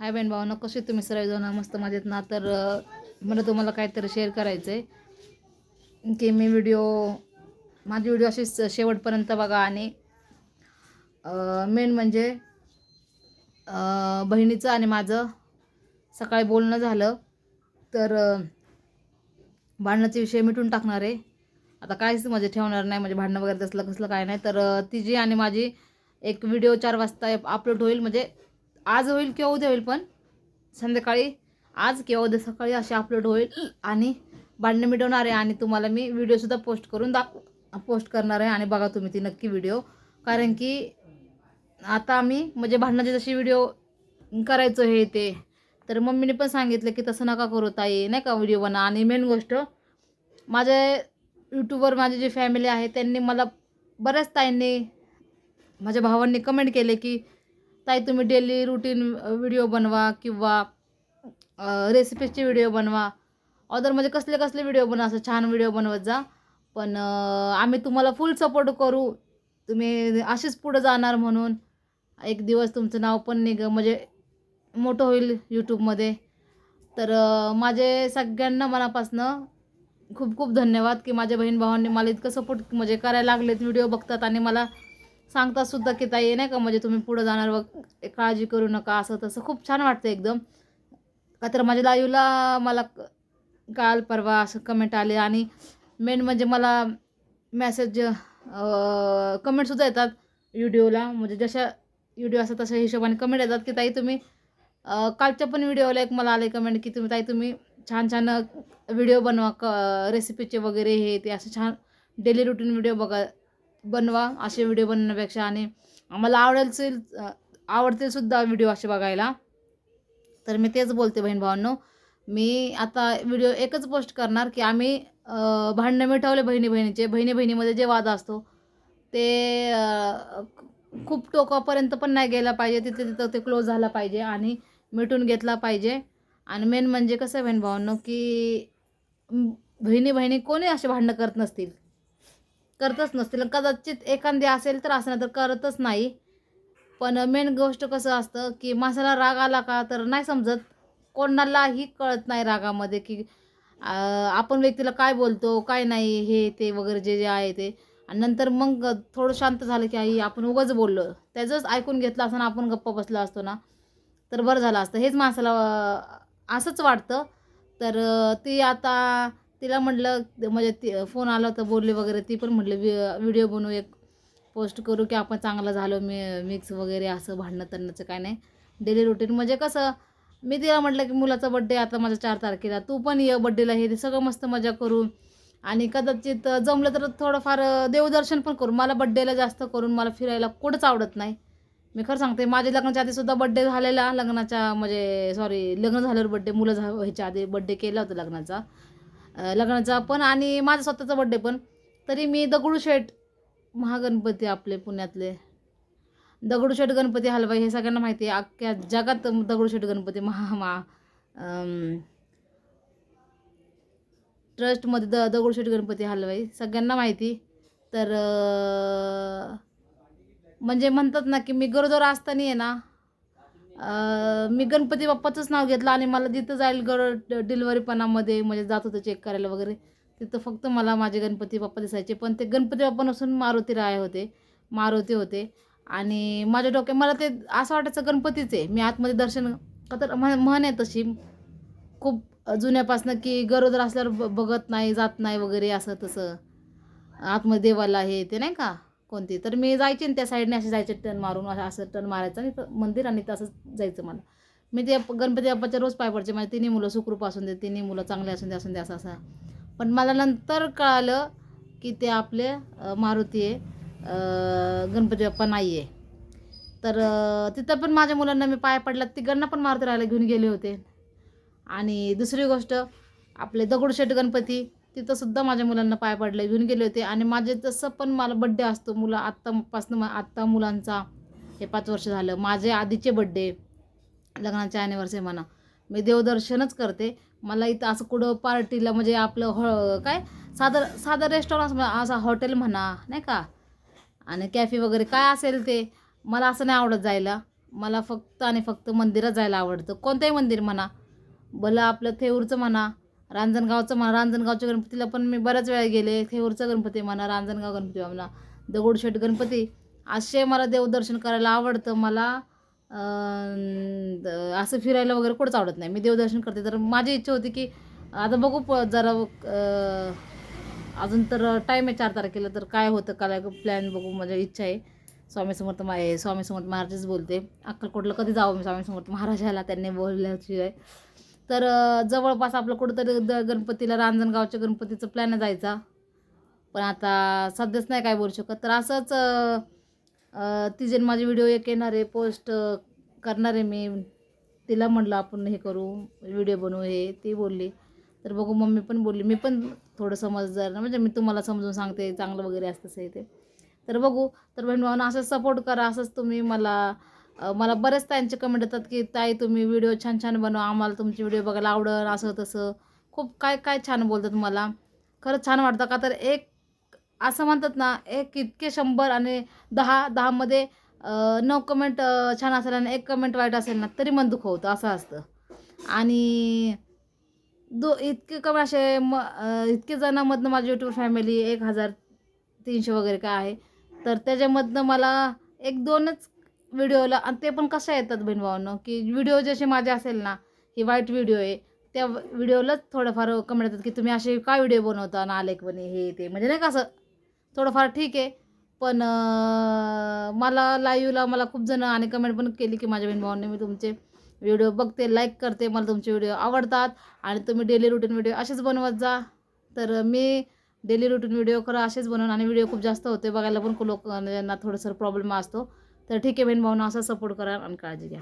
हाय बहीण भावना कसे तुम्ही? सर्वजण मस्त मजेत ना? तर मला तुम्हाला काहीतरी शेअर करायचं आहे की मी व्हिडिओ माझी व्हिडिओ अशीच शेवटपर्यंत बघा आणि मेन म्हणजे बहिणीचं आणि माझं सकाळी बोलणं झालं. तर भांडणाचे विषय मिटून टाकणार आहे. आता काहीच म्हणजे ठेवणार नाही म्हणजे भांडणं वगैरे तसलं कसलं काय नाही. तर तिची आणि माझी एक व्हिडिओ चार वाजता अपलोड होईल म्हणजे आज होईल किंवा उद्या होईल पण संध्याकाळी आज किंवा उद्या सकाळी असे अपलोड होईल. आणि भांडणं मिटवणार आहे आणि तुम्हाला मी व्हिडिओसुद्धा पोस्ट करून दाख पोस्ट करणार आहे. आणि बघा तुम्ही ती नक्की व्हिडिओ कारण की आता आम्ही म्हणजे भांडणाचे जशी व्हिडिओ करायचो हे ते तर मम्मीने पण सांगितलं की तसं नका करू ताई नाही का व्हिडिओ बना आणि मेन गोष्ट माझे यूट्यूबवर माझी जी फॅमिली आहे त्यांनी मला बऱ्याच ताईंनी माझ्या भावांनी कमेंट केले की ताई तुम्ही डेली रुटीन व्हिडिओ बनवा किंवा रेसिपीजचे व्हिडिओ बनवा. अदर म्हणजे कसले कसले व्हिडिओ बनवा असं छान व्हिडिओ बनवत जा. पण आम्ही तुम्हाला फुल सपोर्ट करू. तुम्ही अशीच पुढं जाणार म्हणून. एक दिवस तुमचं नाव पण निघ म्हणजे मोठं होईल यूट्यूबमध्ये तर माझे सगळ्यांना मनापासनं खूप खूप धन्यवाद की माझ्या बहीण भावांनी मला इतकं सपोर्ट म्हणजे करायला लागलेत व्हिडिओ बघतात आणि मला सांगतात सुद्धा की ताई नाही का म्हणजे तुम्ही पुढं जाणार व काळजी करू नका असं तसं खूप छान वाटतं एकदम. का तर माझ्या लाईव्हला मला काल परवा असं कमेंट आले आणि मेन म्हणजे मला मॅसेज कमेंटसुद्धा येतात व्हिडिओला म्हणजे जशा व्हिडिओ असतात तशा हिशोबाने कमेंट येतात की ताई तुम्ही कालच्या पण व्हिडिओला एक मला आले कमेंट की तुम्ही ताई तुम्ही छान छान व्हिडिओ बनवा क रेसिपीचे वगैरे हे ते असं छान डेली रुटीन व्हिडिओ बघा बनवा असे व्हिडिओ बनवण्यापेक्षा आणि आम्हाला आवडेल आवडतील सुद्धा व्हिडिओ असे बघायला. तर मी तेच बोलते बहीण भावांनो. मी आता व्हिडिओ एकच पोस्ट करणार की आम्ही भांडणं मिटवले बहिणी बहिणीचे बहिणी बहिणीमध्ये जे वाद असतो ते खूप टोकापर्यंत पण नाही गेला पाहिजे. तिथे तिथं ते क्लोज झाला पाहिजे आणि मिटून घेतला पाहिजे. आणि मेन म्हणजे कसं आहे बहीण भावांनो की बहिणी बहिणी कोणी असे भांडणं करत नसतील. करतच नसतील. कदाचित एखादी असेल तर असं तर करतच नाही. पण मेन गोष्ट कसं असतं की माणसाला राग आला का तर नाही समजत. कोणालाही कळत नाही रागामध्ये की आपण व्यक्तीला काय बोलतो काय नाही हे ते वगैरे जे जे आहे ते. आणि नंतर मग थोडं शांत झालं की आई आपण उगाच बोललो. त्याचंच ऐकून घेतलं असं आपण गप्प बसलो असतो ना. तर बरं झालं असतं. हेच माणसाला असंच वाटतं. तर ती आता तिला म्हटलं म्हणजे ती फोन आला होता बोलली वगैरे ती पण म्हटलं वि व्हिडिओ बनवू एक पोस्ट करू की आपण चांगलं झालो मी मिक्स वगैरे असं भांडणं तरणचं काय नाही. डेली रुटीन म्हणजे कसं मी तिला म्हटलं की मुलाचा बड्डे आता माझा चार तारखेला तू पण ये बड्डेला हे सगळं मस्त मजा करू. आणि कदाचित जमलं तर थोडंफार देवदर्शन पण करू. मला बड्डेला जास्त करून मला फिरायला कुठंच आवडत नाही. मी खरं सांगते माझ्या लग्नाच्या आधीसुद्धा बड्डे झालेला लग्नाच्या म्हणजे सॉरी लग्न झाल्यावर बड्डे मुलं झा ह्याच्या आधी बड्डे केला होता लग्नाचा. लग्नाचा पण आणि माझा स्वतःचा बड्डे पण. तरी मी दगडूशेठ महागणपती आपले पुण्यातले. दगडूशेठ गणपती हलवाई हे सगळ्यांना माहिती आहे. अख्ख्या जगात दगडूशेठ गणपती महा महा. ट्रस्टमध्ये द दगडूशेठ गणपती हलवाई सगळ्यांना माहिती. तर म्हणजे म्हणतात ना की मी गरोदर असताना आहे ना मी गणपती बाप्पाचंच नाव घेतलं आणि मला जिथं जाईल गर डिलिव्हरीपणामध्ये म्हणजे जात होतं चेक करायला वगैरे तिथं फक्त मला माझे गणपती बाप्पा दिसायचे. पण ते गणपती बाप्पा नसून मारुती राय होते मारुती होते. आणि माझ्या डोक्यात मला ते असं वाटायचं गणपतीच आहे. मी आतमध्ये दर्शन तर म्हण म्हण आहे तशी. खूप जुन्यापासनं की गरोदर असल्यावर ब बघत नाही जात नाही वगैरे असं तसं. आतमध्ये देवाला हे ते नाही का? कोणती? तर मी जायचे आणि त्या साईडने असे जायचे टर्न मारून असं असं टर्न मारायचं आणि मंदिर आणि तसंच जायचं मला. मी ते गणपती बाप्पाच्या रोज पाय पडचे. माझे तिन्ही मुलं सुखरूप असून दे तिन्ही मुलं चांगले असून दे असून दे असं असं. पण मला नंतर कळालं की ते आपले मारुती आहे गणपती बाप्पा नाही आहे तर तिथं पण माझ्या मुलांना मी पाय पडला तिघांना पण मारुती राहायला घेऊन गेले होते. आणि दुसरी गोष्ट आपले दगडूशेठ गणपती तिथं सुद्धा माझ्या मुलांना पाय पडले घेऊन गेले होते. आणि माझे जसं पण मला बड्डे असतो मुलं आत्तापासनं आत्ता मुलांचा हे पाच वर्ष झालं. माझे आधीचे बड्डे लग्नाचे ॲनिव्हर्सरी म्हणा. मी देवदर्शनच करते. मला इथं असं कुठं पार्टीला म्हणजे आपलं ह काय? साधं साधं रेस्टॉरंट असं हॉटेल म्हणा नाही का? आणि कॅफे वगैरे काय असेल ते मला असं नाही आवडत जायला. मला फक्त आणि फक्त मंदिरात जायला आवडतं. कोणतंही मंदिर म्हणा भलं आपलं थेऊरचं म्हणा रांजणगावचं म्हणा रांजणगावच्या गणपतीला पण मी बऱ्याच वेळा गेले. थेऊरचा गणपती म्हणा रांजणगाव गणपती म्हणा दगडूशेठ गणपती. असे मला देवदर्शन करायला आवडतं. मला द- असं फिरायला वगैरे कुठंच आवडत नाही. मी देवदर्शन करते. तर माझी इच्छा होती की आता बघू प जरा अजून तर टाईम आहे चार तारखेला. तर काय होतं काय प्लॅन बघू. माझी इच्छा आहे. स्वामी समर्थ मा आहे स्वामी समर्थ महाराजच बोलते. अक्कलकोटला कधी जावं मी? स्वामी समर्थ महाराजाला त्यांनी बोलल्याशिवाय. तर जवळपास आपलं कुठंतरी द गणपतीला रांजणगावच्या गणपतीचं प्लॅन जायचा. पण आता सध्याच नाही काय बोलू शकत. तर असंच तिचे न माझे व्हिडिओ एक येणार आहे पोस्ट करणार आहे मी. तिला म्हटलं आपण हे करू व्हिडिओ बनवू हे ती बोलली. तर बघू मम्मी पण बोलली. मी पण थोडं समजदार म्हणजे मी तुम्हाला समजून सांगते चांगलं वगैरे असतं हे ते. तर बघू तर बहीण भावना असंच सपोर्ट करा असंच तुम्ही मला मला बरेच ताईंचे कमेंट येतात की ताई तुम्ही व्हिडिओ छान छान बनवा. आम्हाला तुमचे व्हिडिओ बघायला आवडल असं तसं. खूप काय काय छान बोलतात मला. खरंच छान वाटतं का तर एक असं म्हणतात ना एक इतके शंभर आणि दहा दहामध्ये नऊ कमेंट छान असेल आणि एक कमेंट वाईट असेल ना तरी मन दुःख होतं असं असतं. आणि दो इतके कमी असे म इतके जणांमधनं माझी यूट्यूब फॅमिली एक हजार तीनशे वगैरे काय आहे तर त्याच्यामधनं मला एक दोनच व्हिडिओला आणि ते पण कशा येतात बहीणभावांनो की व्हिडिओ जसे माझे असेल ना ही वाईट व्हिडिओ आहे त्या व्हिडिओलाच थोडंफार कमेंट येतात की तुम्ही असे काय व्हिडिओ बनवता? नालेकपणे हे ते म्हणजे नाही का असं? थोडंफार ठीक आहे पण मला लाईव्हला मला खूप जण आणि कमेंट पण केली की माझ्या बहीणभावांनी मी तुमचे व्हिडिओ बघते लाईक करते मला तुमचे व्हिडिओ आवडतात आणि तुम्ही डेली रुटीन व्हिडिओ असेच बनवत जा. तर मी डेली रुटीन व्हिडिओ करा असेच बनवून आणि व्हिडिओ खूप जास्त होते बघायला पण लोकांना लोक थोडंसं प्रॉब्लेम असतो. तर ठीक आहे बहीण भावना असा सपोर्ट करा आणि काळजी घ्या.